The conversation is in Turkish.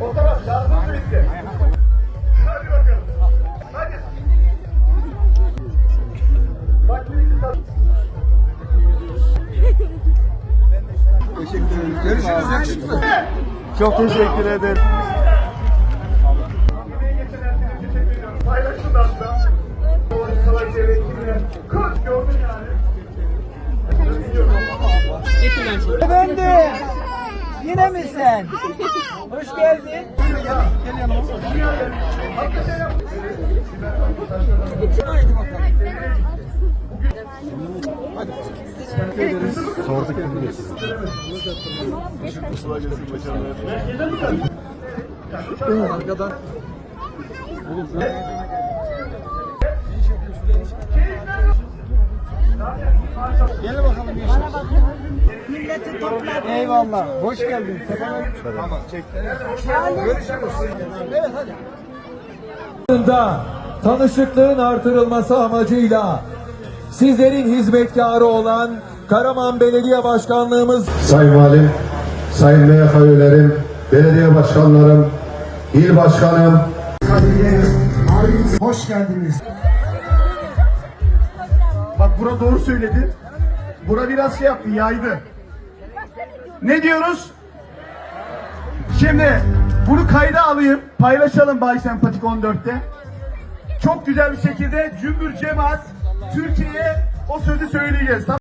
O zaman şarjımız bitti. Hadi bakalım. Hadi. Bak bir tane- Görüşürüz yakışıklı. Çok teşekkür ederim. Herkese teşekkür ediyorum. Paylaşın da. Doğru savaş gerektiğini. Kız gördün yani. Efendi. Yine mi sen? Hoş geldin. Sorduk gibi. Kolay gelsin başarılar. Arkadan. Gel Milleti topla. Eyvallah. Hoş geldin. Tamam çek. Görüşürüz. Evet hadi. tanışıklığın artırılması amacıyla sizlerin hizmetkarı olan Karaman Belediye Başkanlığımız Sayın Valim, Sayın MYK üyelerim, belediye başkanlarım, il başkanım, Hoş geldiniz. Bak bura doğru söyledi. Bura biraz şey yaptı, yaydı. Ne diyoruz? Şimdi bunu kayda alayım, paylaşalım Bay Sempatik 14'te. Çok güzel bir şekilde cümbür cemaat Türkiye'ye o sözü söyleyeceğiz.